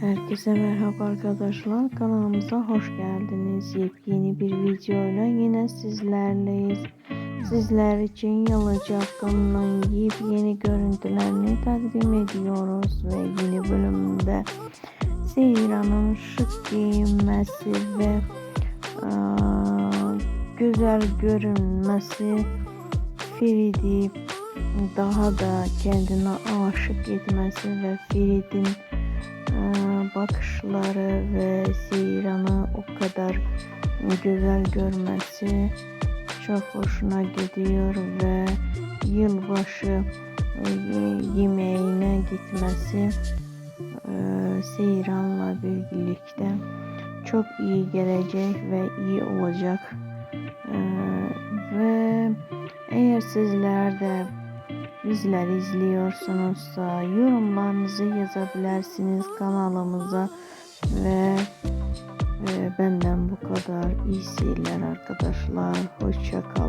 Herkese merhaba arkadaşlar. Kanalımıza hoş geldiniz. Yepyeni bir videoyla yine sizlerleyiz. Sizler için Yalı Çapkın'ın yepyeni görüntülerini takdim ediyoruz. Ve yeni bölümde Seyran'ın şık giyinmesi ve aa, güzel görünmesi Feridi daha da kendine aşık etmesi ve Ferid'in bakışları ve Seyran'ı o kadar güzel görmesi çok hoşuna gidiyor ve yılbaşı e, yemeğine gitmesi Seyran'la birlikte çok iyi gelecek ve iyi olacak. E, ve eğer sizler de bizler izliyorsunuzsa yorumlarınızı yazabilirsiniz kanalımıza. Ve e, benden bu kadar. İyi seyirler arkadaşlar. Hoşça kalın